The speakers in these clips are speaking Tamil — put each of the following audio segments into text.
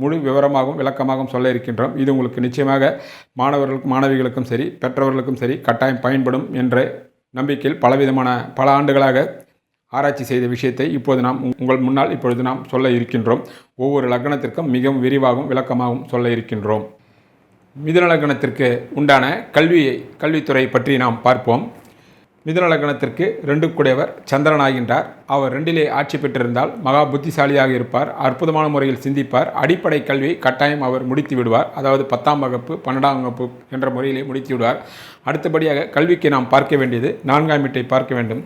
முழு விவரமாகவும் விளக்கமாகவும் சொல்ல இருக்கின்றோம். இது உங்களுக்கு நிச்சயமாக மாணவர்களுக்கும் மாணவிகளுக்கும் சரி பெற்றவர்களுக்கும் சரி கட்டாயம் பயன்படும் என்ற நம்பிக்கையில் பலவிதமான பல ஆண்டுகளாக ஆராய்ச்சி செய்த விஷயத்தை இப்போது நாம் உங்கள் முன்னால் இப்பொழுது நாம் சொல்ல இருக்கின்றோம். ஒவ்வொரு லக்னத்திற்கும் மிகவும் விரிவாகவும் விளக்கமாகவும் சொல்ல இருக்கின்றோம். மிதுன லக்னத்திற்கு உண்டான கல்வியை கல்வித்துறை பற்றி நாம் பார்ப்போம். மிதுன லக்னத்திற்கு ரெண்டு குடையவர் சந்திரன் ஆகின்றார். அவர் ரெண்டிலே ஆட்சி பெற்றிருந்தால் மகா புத்திசாலியாக இருப்பார். அற்புதமான முறையில் சிந்திப்பார். அடிப்படை கல்வியை கட்டாயம் அவர் முடித்து விடுவார். அதாவது பத்தாம் வகுப்பு பன்னெண்டாம் வகுப்பு என்ற முறையிலே முடித்து விடுவார். அடுத்தபடியாக கல்விக்கு நாம் பார்க்க வேண்டியது நான்காம் வீட்டை பார்க்க வேண்டும்.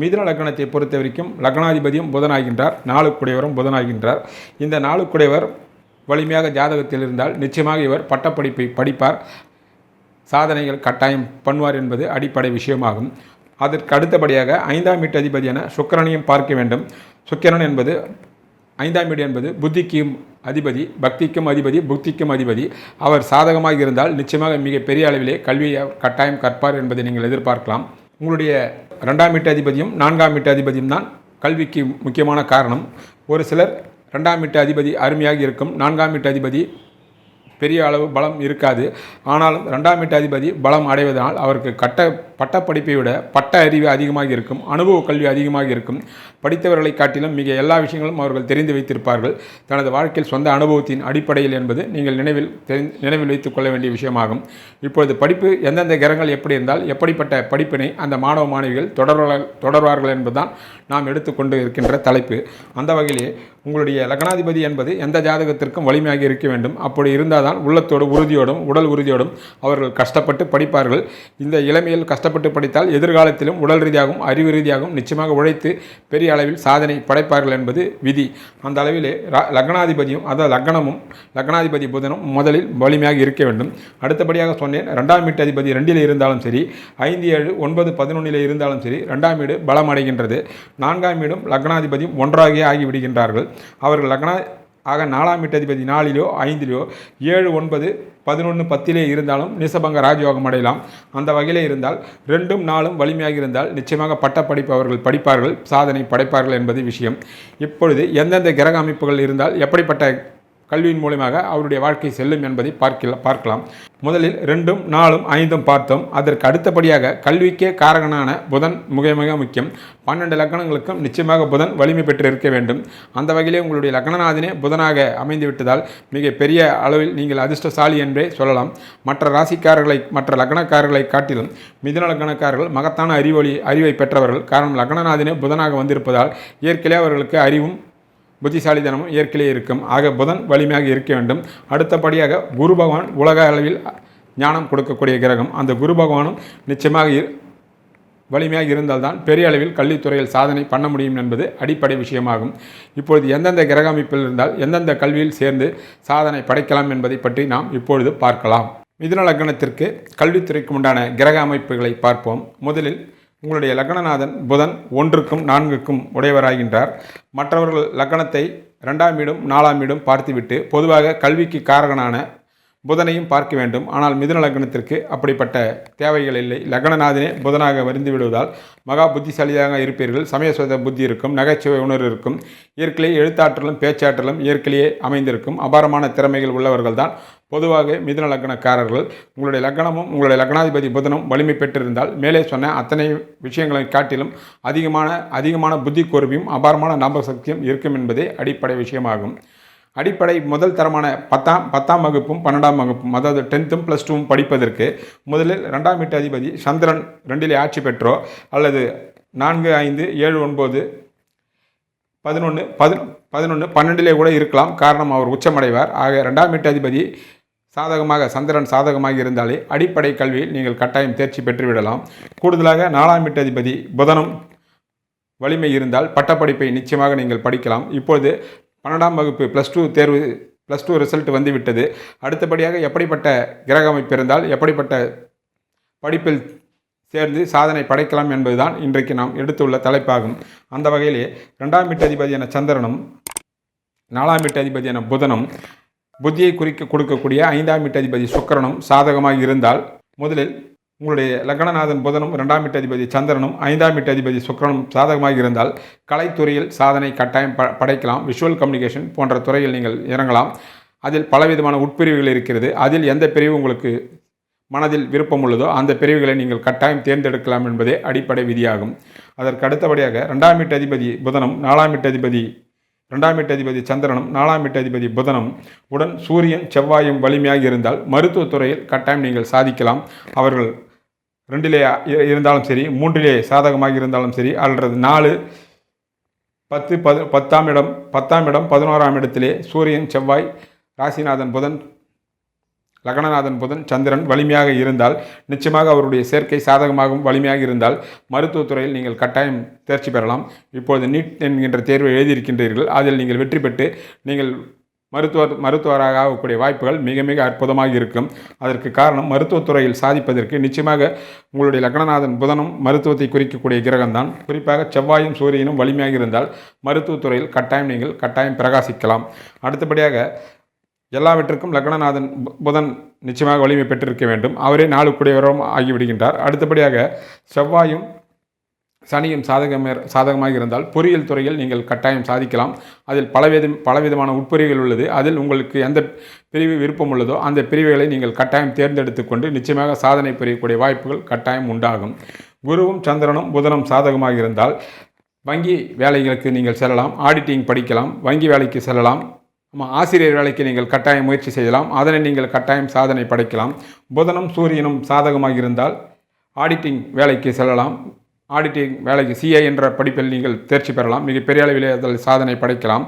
மிதுன லக்னத்தை பொறுத்த வரைக்கும் லக்னாதிபதியும் புதனாகின்றார். நாளுக்குடையவரும் புதனாகின்றார். இந்த நாளுக்குடையவர் வலிமையாக ஜாதகத்தில் இருந்தால் நிச்சயமாக இவர் பட்டப்படிப்பை படிப்பார். சாதனைகள் கட்டாயம் பண்ணுவார் என்பது அடிப்படை விஷயமாகும். அதற்கு அடுத்தபடியாக ஐந்தாம் வீட்டு அதிபதியான சுக்கிரனையும் பார்க்க வேண்டும். சுக்கிரன் என்பது ஐந்தாம் வீடு என்பது புத்திக்கும் அதிபதி பக்திக்கும் அதிபதி புத்திக்கும் அதிபதி. அவர் சாதகமாக இருந்தால் நிச்சயமாக மிக பெரிய அளவிலே கல்வியை கட்டாயம் கற்பார் என்பதை நீங்கள் எதிர்பார்க்கலாம். உங்களுடைய ரெண்டாம் வீட்டு அதிபதியும் நான்காம் வீட்டு அதிபதியும் தான் கல்விக்கு முக்கியமான காரணம். ஒரு சிலர் ரெண்டாம் வீட்டு அதிபதி அருமையாக இருக்கும் நான்காம் வீட்டு அதிபதி பெரிய அளவு பலம் இருக்காது. ஆனாலும் ரெண்டாம் வீட்டு அதிபதி பலம் அடைவதனால் அவருக்கு கட்ட பட்டப்படிப்பை விட பட்ட அறிவு அதிகமாக இருக்கும் அனுபவ கல்வி அதிகமாக இருக்கும். படித்தவர்களை காட்டிலும் மிக எல்லா விஷயங்களும் அவர்கள் தெரிந்து வைத்திருப்பார்கள். தனது வாழ்க்கையில் சொந்த அனுபவத்தின் அடிப்படையில் என்பது நீங்கள் நினைவில் நினைவில் வைத்துக் கொள்ள வேண்டிய விஷயமாகும். இப்பொழுது படிப்பு எந்தெந்த கிரகங்கள் எப்படி இருந்தால் எப்படிப்பட்ட படிப்பினை அந்த மாணவ மாணவிகள் தொடர்வார்கள் தொடர்வார்கள் என்பதுதான் நாம் எடுத்துக்கொண்டு இருக்கின்ற தலைப்பு. அந்த வகையிலே உங்களுடைய லக்னாதிபதி என்பது எந்த ஜாதகத்திற்கும் வலிமையாக இருக்க வேண்டும். அப்படி இருந்தால் தான் உள்ளத்தோடு உறுதியோடும் உடல் உறுதியோடும் அவர்கள் கஷ்டப்பட்டு படிப்பார்கள். இந்த இளமையில் கஷ்டப்பட்டு படித்தால் எதிர்காலத்திலும் உடல் ரீதியாகவும் அறிவு ரீதியாகவும் நிச்சயமாக உழைத்து பெரிய அளவில் சாதனை படைப்பார்கள் என்பது விதி. அந்த அளவிலே ர- லக்னாதிபதியும் அதாவது லக்னமும் லக்னாதிபதி புதனும் முதலில் வலிமையாக இருக்க வேண்டும். அடுத்தபடியாக சொன்னேன் ரெண்டாம் வீட்டு அதிபதி ரெண்டில் இருந்தாலும் சரி ஐந்து ஏழு ஒன்பது பதினொன்றில் இருந்தாலும் சரி ரெண்டாம் வீடு பலம் அடைகின்றது நான்காம் வீடும் லக்னாதிபதியும் ஒன்றாகவே ஆகிவிடுகின்றார்கள். அவர்கள் லக்னா ஆக நாலாம் வீட்டதிபதி நாலிலோ ஐந்திலோ ஏழு ஒன்பது பதினொன்று பத்திலே இருந்தாலும் நிசபங்க ராஜயோகம் அடையலாம். அந்த வகையில் இருந்தால் ரெண்டும் நாளும் வலிமையாக இருந்தால் நிச்சயமாக பட்டப்படிப்பு அவர்கள் படிப்பார்கள் சாதனை படைப்பார்கள் என்பது விஷயம். இப்பொழுது எந்தெந்த கிரக அமைப்புகள் இருந்தால் எப்படிப்பட்ட கல்வியின் மூலமாக அவருடைய வாழ்க்கை செல்லும் என்பதை பார்க்கல பார்க்கலாம். முதலில் ரெண்டும் நாலும் ஐந்தும் பார்த்தோம். அதற்கு அடுத்தபடியாக கல்விக்கே காரகனான புதன் மிக மிக முக்கியம். பன்னெண்டு லக்னங்களுக்கும் நிச்சயமாக புதன் வலிமை பெற்று இருக்க வேண்டும். அந்த வகையிலே உங்களுடைய லக்னநாதனே புதனாக அமைந்து விட்டதால் மிக பெரிய அளவில் நீங்கள் அதிர்ஷ்டசாலி என்றே சொல்லலாம். மற்ற ராசிக்காரர்களை மற்ற லக்னக்காரர்களை காட்டிலும் மிதுன லக்னக்காரர்கள் மகத்தான அறிவொளி அறிவை பெற்றவர்கள். காரணம் லக்னநாதனே புதனாக வந்திருப்பதால் இயற்கையிலே அவர்களுக்கு அறிவும் புத்திசாலித்தனமும் இயற்கையிலே இருக்கும். ஆக புதன் வலிமையாக இருக்க வேண்டும். அடுத்தபடியாக குரு பகவான் உலக அளவில் ஞானம் கொடுக்கக்கூடிய கிரகம். அந்த குரு பகவானும் நிச்சயமாக இரு- வலிமையாக இருந்தால்தான் பெரிய அளவில் கல்வித்துறையில் சாதனை பண்ண முடியும் என்பது அடிப்படை விஷயமாகும். இப்பொழுது எந்தெந்த கிரக அமைப்பில் இருந்தால் எந்தெந்த கல்வியில் சேர்ந்து சாதனை படைக்கலாம் என்பதை பற்றி நாம் இப்பொழுது பார்க்கலாம். மிதுன லக்னத்திற்கு கல்வித்துறைக்கு உண்டான கிரக அமைப்புகளை பார்ப்போம். முதலில் உங்களுடைய லக்னநாதன் புதன் ஒன்றுக்கும் நான்குக்கும் உடையவராகின்றார். மற்றவர்கள் லக்னத்தை ரெண்டாம் வீடும் நாலாம் வீடும் பார்த்துவிட்டு பொதுவாக கல்விக்கு காரகனான புதனையும் பார்க்க வேண்டும். ஆனால் மிதுன லக்னத்திற்கு அப்படிப்பட்ட தேவைகள் இல்லை. லக்னநாதனே புதனாக வருந்து விடுவதால் மகா புத்திசாலியாக இருப்பீர்கள். சமய சுத புத்தி இருக்கும் நகைச்சுவை உணர்வு இருக்கும். இயற்கையிலே எழுத்தாற்றலும் பேச்சாற்றலும் இயற்கையே அமைந்திருக்கும். அபாரமான திறமைகள் உள்ளவர்கள்தான் பொதுவாக மிதுன லக்னக்காரர்கள். உங்களுடைய லக்னமும் உங்களுடைய லக்னாதிபதி புதனும் வலிமை பெற்றிருந்தால் மேலே சொன்ன அத்தனை விஷயங்களை காட்டிலும் அதிகமான அதிகமான புத்தி கோர்வையும் அபாரமான ஞாபக சக்தியும் இருக்கும் என்பதே அடிப்படை விஷயமாகும். அடிப்படை முதல் தரமான பத்தாம் பத்தாம் வகுப்பும் பன்னெண்டாம் வகுப்பும் அதாவது டென்த்தும் ப்ளஸ் டூவும் படிப்பதற்கு முதலில் ரெண்டாம் வீட்டு அதிபதி சந்திரன் ரெண்டிலே ஆட்சி பெற்றோ அல்லது நான்கு ஐந்து ஏழு ஒன்பது பதினொன்று பதி பதினொன்று பன்னெண்டிலே கூட இருக்கலாம். காரணம் அவர் உச்சமடைவார். ஆக ரெண்டாம் வீட்டு அதிபதி சாதகமாக சந்திரன் சாதகமாக இருந்தாலே அடிப்படை கல்வியில் நீங்கள் கட்டாயம் தேர்ச்சி பெற்றுவிடலாம் கூடுதலாக நாலாம் வீட்டு அதிபதி புதனும் வலிமை இருந்தால் பட்டப்படிப்பை நிச்சயமாக நீங்கள் படிக்கலாம். இப்பொழுது பன்னெண்டாம் வகுப்பு ப்ளஸ் டூ தேர்வு ப்ளஸ் டூ ரிசல்ட் வந்துவிட்டது. அடுத்தபடியாக எப்படிப்பட்ட கிரக அமைப்பு இருந்தால் எப்படிப்பட்ட படிப்பில் சேர்ந்து சாதனை படைக்கலாம் என்பதுதான் இன்றைக்கு நாம் எடுத்துள்ள தலைப்பாகும். அந்த வகையிலே ரெண்டாம் வீட்டு அதிபதியான சந்திரனும் நாலாம் வீட்டு அதிபதியான புதனும் புத்தியை குறிக்க கொடுக்கக்கூடிய ஐந்தாம் வீட்டு அதிபதி சுக்கரனும் சாதகமாக இருந்தால் முதலில் உங்களுடைய லக்னநாதன் புதனும் இரண்டாம் வீட்டு அதிபதி சந்திரனும் ஐந்தாம் வீட்டு அதிபதி சுக்கிரனும் சாதகமாக இருந்தால் கலைத்துறையில் சாதனை கட்டாயம் ப படைக்கலாம். விஷுவல் கம்யூனிகேஷன் போன்ற துறையில் நீங்கள் இறங்கலாம். அதில் பலவிதமான உட்பிரிவுகள் இருக்கிறது. அதில் எந்த பிரிவு உங்களுக்கு மனதில் விருப்பம் உள்ளதோ அந்த பிரிவுகளை நீங்கள் கட்டாயம் தேர்ந்தெடுக்கலாம் என்பதே அடிப்படை விதியாகும். அதற்கு அடுத்தபடியாக ரெண்டாம் வீட்டு அதிபதி புதனும் நாலாம் வீட்டு அதிபதி ரெண்டாம் வீட்டு அதிபதி சந்திரனும் நாலாம் வீட்டு அதிபதி புதனும் உடன் சூரியன் செவ்வாயும் வலிமையாக இருந்தால் மருத்துவத்துறையில் கட்டாயம் நீங்கள் சாதிக்கலாம். அவர்கள் ரெண்டிலே இருந்தாலும் சரி மூன்றிலே சாதகமாக இருந்தாலும் சரி அல்லது நாலு பத்து பது பத்தாம் இடம் பத்தாம் இடம் பதினோராம் இடத்திலே சூரியன் செவ்வாய் ராசிநாதன் புதன் லக்னநாதன் புதன் சந்திரன் வலிமையாக இருந்தால் நிச்சயமாக அவருடைய சேர்க்கை சாதகமாகவும் வலிமையாக இருந்தால் மருத்துவத்துறையில் நீங்கள் கட்டாயம் தேர்ச்சி பெறலாம். இப்பொழுது நீட் என்கின்ற தேர்வை எழுதியிருக்கின்றீர்கள். அதில் நீங்கள் வெற்றி பெற்று நீங்கள் மருத்துவர் மருத்துவராக ஆகக்கூடிய வாய்ப்புகள் மிக மிக அற்புதமாக இருக்கும். அதற்கு காரணம் மருத்துவத்துறையில் சாதிப்பதற்கு நிச்சயமாக உங்களுடைய லக்னநாதன் புதனும் மருத்துவத்தை குறிக்கக்கூடிய கிரகம்தான். குறிப்பாக செவ்வாயும் சூரியனும் வலிமையாக இருந்தால் மருத்துவத்துறையில் கட்டாயம் நீங்கள் கட்டாயம் பிரகாசிக்கலாம். அடுத்தபடியாக எல்லாவற்றுக்கும் லக்னநாதன் பு- புதன் நிச்சயமாக வலிமை பெற்றிருக்க வேண்டும். அவரே நாலு ஆகிவிடுகின்றார். அடுத்தபடியாக செவ்வாயும் சனியும் சாதகமே சாதகமாக இருந்தால் பொறியியல் துறையில் நீங்கள் கட்டாயம் சாதிக்கலாம். அதில் பலவித பலவிதமான உட்பிரிவுகள் உள்ளது. அதில் உங்களுக்கு எந்த பிரிவு விருப்பம் உள்ளதோ அந்த பிரிவுகளை நீங்கள் கட்டாயம் தேர்ந்தெடுத்து கொண்டு நிச்சயமாக சாதனை புரியக்கூடிய வாய்ப்புகள் கட்டாயம் உண்டாகும். குருவும் சந்திரனும் புதனும் சாதகமாக இருந்தால் வங்கி வேலைகளுக்கு நீங்கள் செல்லலாம். ஆடிட்டிங் படிக்கலாம். வங்கி வேலைக்கு செல்லலாம். ஆமாம் ஆசிரியர் வேலைக்கு நீங்கள் கட்டாயம் முயற்சி செய்யலாம். அதனை நீங்கள் கட்டாயம் சாதனை படைக்கலாம். புதனும் சூரியனும் சாதகமாக இருந்தால் ஆடிட்டிங் வேலைக்கு செல்லலாம். ஆடிட்டிங் வேலைக்கு சிஏ என்ற படிப்பில் நீங்கள் தேர்ச்சி பெறலாம். மிகப்பெரிய அளவில் அதில் சாதனை படைக்கலாம்.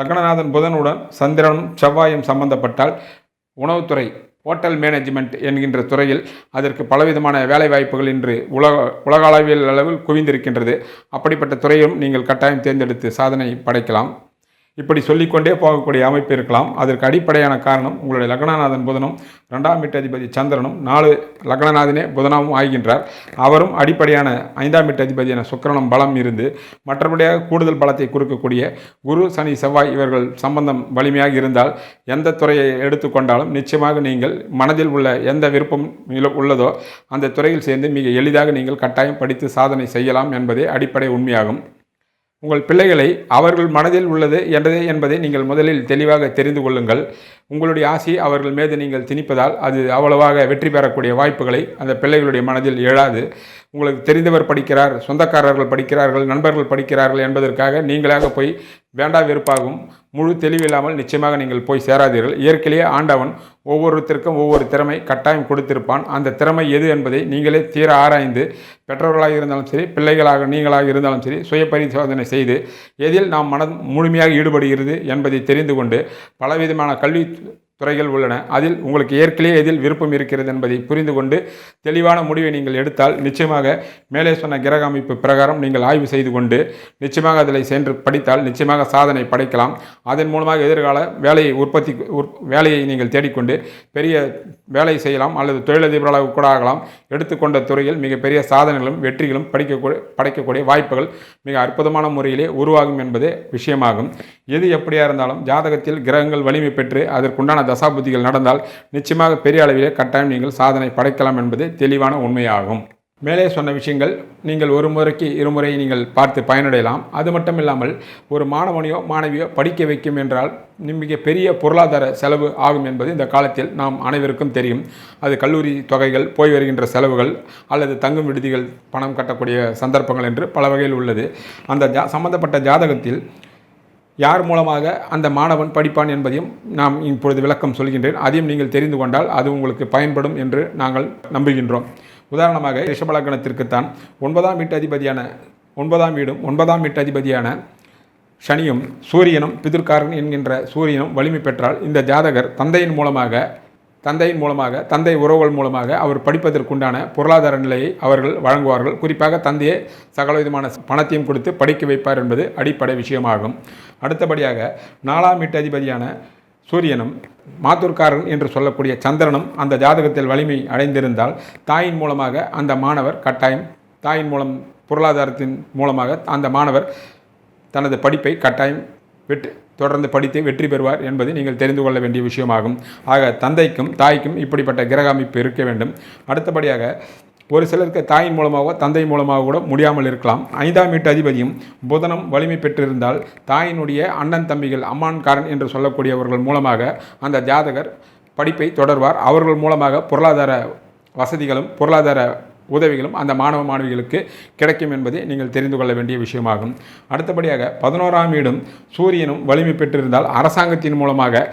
லக்னநாதன் புதனுடன் சந்திரனும் செவ்வாயும் சம்பந்தப்பட்டால் உணவுத்துறை ஹோட்டல் மேனேஜ்மெண்ட் என்கின்ற துறையில் அதற்கு பலவிதமான வேலை வாய்ப்புகள் இன்று உலக உலக அளவில் அளவில் குவிந்திருக்கின்றது. அப்படிப்பட்ட துறையும் நீங்கள் கட்டாயம் தேர்ந்தெடுத்து சாதனை படைக்கலாம். இப்படி சொல்லிக்கொண்டே போகக்கூடிய அமைப்பு இருக்கலாம். அதற்கு அடிப்படையான காரணம் உங்களுடைய லக்னநாதன் புதனும் ரெண்டாம் வீட்டு அதிபதி சந்திரனும் நாலு லக்னநாதனே புதனாவும் ஆகின்றார். அவரும் அடிப்படையான ஐந்தாம் வீட்டு அதிபதியான சுக்கிரனும் பலம் இருந்து மற்றபடியாக கூடுதல் பலத்தை கொடுக்கக்கூடிய குரு சனி செவ்வாய் இவர்கள் சம்பந்தம் வலிமையாக இருந்தால் எந்த துறையை எடுத்துக்கொண்டாலும் நிச்சயமாக நீங்கள் மனதில் உள்ள எந்த விருப்பம் உள்ளதோ அந்த துறையில் சேர்ந்து மிக எளிதாக நீங்கள் கட்டாயம் படித்து சாதனை செய்யலாம் என்பதே அடிப்படை உண்மையாகும். உங்கள் பிள்ளைகளை அவர்கள் மனதில் உள்ளது என்றது என்பதை நீங்கள் முதலில் தெளிவாக தெரிந்து கொள்ளுங்கள். உங்களுடைய ஆசை அவர்கள் மீது நீங்கள் திணிப்பதால் அது அவ்வளவாக வெற்றி பெறக்கூடிய வாய்ப்புகளை அந்த பிள்ளைகளுடைய மனதில் எழாது. உங்களுக்கு தெரிந்தவர் படிக்கிறார் சொந்தக்காரர்கள் படிக்கிறார்கள் நண்பர்கள் படிக்கிறார்கள் என்பதற்காக நீங்களாக போய் வேண்டா வெறுப்பாகும். முழு தெளிவில்லாமல் நிச்சயமாக நீங்கள் போய் சேராதீர்கள். இயற்கையிலேயே ஆண்டவன் ஒவ்வொருத்தருக்கும் ஒவ்வொரு திறமை கட்டாயம் கொடுத்திருப்பான். அந்த திறமை எது என்பதை நீங்களே தீர ஆராய்ந்து பெற்றோர்களாக இருந்தாலும் சரி பிள்ளைகளாக நீங்களாக இருந்தாலும் சரி சுய பரிசோதனை செய்து எதில் நாம் மனம் முழுமையாக ஈடுபடுகிறது என்பதை தெரிந்து கொண்டு பலவிதமான கல்வி துறைகள் உள்ளன. அதில் உங்களுக்கு ஏற்கனவே எதில் விருப்பம் இருக்கிறது என்பதை புரிந்து கொண்டு தெளிவான முடிவை நீங்கள் எடுத்தால் நிச்சயமாக மேலே சொன்ன கிரக அமைப்பு பிரகாரம் நீங்கள் ஆய்வு செய்து கொண்டு நிச்சயமாக அதில் சென்று படித்தால் நிச்சயமாக சாதனை படைக்கலாம். அதன் மூலமாக எதிர்கால வேலையை உற்பத்தி உற்- வேலையை நீங்கள் தேடிக்கொண்டு பெரிய வேலை செய்யலாம் அல்லது தொழிலதிபர்களாக கூட ஆகலாம். எடுத்துக்கொண்ட துறையில் மிகப்பெரிய சாதனைகளும் வெற்றிகளும் படிக்கக்கூடிய படைக்கக்கூடிய வாய்ப்புகள் மிக அற்புதமான முறையிலே உருவாகும் என்பது விஷயமாகும். எது எப்படியா இருந்தாலும் ஜாதகத்தில் கிரகங்கள் வலிமை பெற்று அதற்குண்டான சரியான தசாபுத்திகள் நடந்தால் நிச்சயமாக பெரிய அளவிலே கட்டாயம் நீங்கள் சாதனை படைக்கலாம் என்பது தெளிவான உண்மையாகும். மேலே சொன்ன விஷயங்கள் நீங்கள் ஒரு முறைக்கு இருமுறை நீங்கள் பார்த்து பயனடையலாம். அது மட்டும் இல்லாமல் ஒரு மாணவனையோ மாணவியோ படிக்க வைக்கும் என்றால் மிக பெரிய பொருளாதார செலவு ஆகும் என்பது இந்த காலத்தில் நாம் அனைவருக்கும் தெரியும். அது கல்லூரி தொகைகள் போய் வருகின்ற செலவுகள் அல்லது தங்கும் விடுதிகள் பணம் கட்டக்கூடிய சந்தர்ப்பங்கள் என்று பல வகையில் உள்ளது. அந்த ஜா சம்பந்தப்பட்ட ஜாதகத்தில் யார் மூலமாக அந்த மாணவன் படிப்பான் என்பதையும் நாம் இப்பொழுது விளக்கம் சொல்கின்றேன். அதையும் நீங்கள் தெரிந்து கொண்டால் அது உங்களுக்கு பயன்படும் என்று நாங்கள் நம்புகின்றோம். உதாரணமாக ரிஷபலக்கணத்திற்குத்தான் ஒன்பதாம் வீட்டு அதிபதியான ஒன்பதாம் வீடும் ஒன்பதாம் வீட்டு அதிபதியான சனியும் சூரியனும் பிதிர்காரன் என்கின்ற சூரியனும் வலிமை பெற்றால் இந்த ஜாதகர் தந்தையின் மூலமாக தந்தையின் மூலமாக தந்தை உறவுகள் மூலமாக அவர் படிப்பதற்குண்டான பொருளாதார நிலையை அவர்கள் வழங்குவார்கள். குறிப்பாக தந்தையே சகல விதமான பணத்தையும் கொடுத்து படிக்க வைப்பார் என்பது அடிப்படை விஷயமாகும். அடுத்தபடியாக நாலாம் வீட்டு அதிபதியான சூரியனும் மாத்தூர்காரன் என்று சொல்லக்கூடிய சந்திரனும் அந்த ஜாதகத்தில் வலிமை அடைந்திருந்தால் தாயின் மூலமாக அந்த மாணவர் கட்டாயம் தாயின் மூலம் பொருளாதாரத்தின் மூலமாக அந்த மாணவர் தனது படிப்பை கட்டாயம் வெற்றி தொடர்ந்து படித்து வெற்றி பெறுவார் என்பது நீங்கள் தெரிந்து கொள்ள வேண்டிய விஷயமாகும். ஆக தந்தைக்கும் தாய்க்கும் இப்படிப்பட்ட கிரக அமைப்பு இருக்க வேண்டும். அடுத்தபடியாக ஒரு சிலருக்கு தாயின் மூலமாகவோ தந்தை மூலமாக கூட முடியாமல் இருக்கலாம். ஐந்தாம் வீட்டு அதிபதியும் புதனம் வலிமை பெற்றிருந்தால் தாயினுடைய அண்ணன் தம்பிகள் அம்மான்காரன் என்று சொல்லக்கூடியவர்கள் மூலமாக அந்த ஜாதகர் படிப்பை தொடர்வார். அவர்கள் மூலமாக பொருளாதார வசதிகளும் பொருளாதார உதவிகளும் அந்த மாணவ மாணவிகளுக்கு கிடைக்கும் என்பதை நீங்கள் தெரிந்து கொள்ள வேண்டிய விஷயமாகும். அடுத்தபடியாக பதினோராம் வீடும் சூரியனும் வலிமை பெற்றிருந்தால் அரசாங்கத்தின் மூலமாக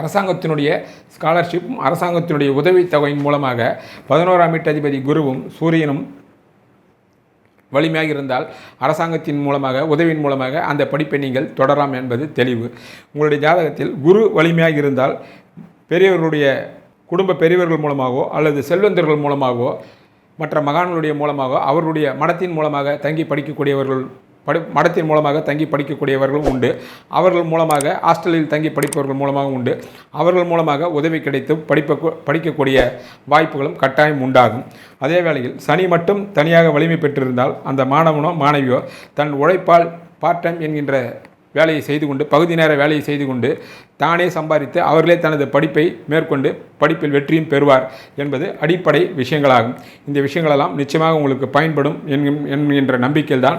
அரசாங்கத்தினுடைய ஸ்காலர்ஷிப்பும் அரசாங்கத்தினுடைய உதவித்தொகையின் மூலமாக பதினோராம் வீட்டு அதிபதி குருவும் சூரியனும் வலிமையாக இருந்தால் அரசாங்கத்தின் மூலமாக உதவியின் மூலமாக அந்த படிப்பை நீங்கள் தொடரலாம் என்பது தெளிவு. உங்களுடைய ஜாதகத்தில் குரு வலிமையாக இருந்தால் பெரியவர்களுடைய குடும்ப பெரியவர்கள் மூலமாகவோ அல்லது செல்வந்தர்கள் மூலமாகவோ மற்ற மகான்களுடைய மூலமாக அவருடைய மடத்தின் மூலமாக தங்கி படிக்கக்கூடியவர்கள் படி மடத்தின் மூலமாக தங்கி படிக்கக்கூடியவர்களும் உண்டு. அவர்கள் மூலமாக ஹாஸ்டலில் தங்கி படிப்பவர்கள் மூலமாக உண்டு. அவர்கள் மூலமாக உதவி கிடைத்து படிப்ப படிக்கக்கூடிய வாய்ப்புகளும் கட்டாயம் உண்டாகும். அதே வேளையில் சனி மட்டும் தனியாக வலிமை பெற்றிருந்தால் அந்த மாணவனோ மாணவியோ தன் உழைப்பால் பார்ட் டைம் என்கின்ற வேலையை செய்து கொண்டு பகுதி நேர வேலையை செய்து கொண்டு தானே சம்பாதித்து அவர்களே தனது படிப்பை மேற்கொண்டு படிப்பில் வெற்றியும் பெறுவார் என்பது அடிப்படை விஷயங்களாகும். இந்த விஷயங்களெல்லாம் நிச்சயமாக உங்களுக்கு பயன்படும் என்கின்ற நம்பிக்கையில்தான்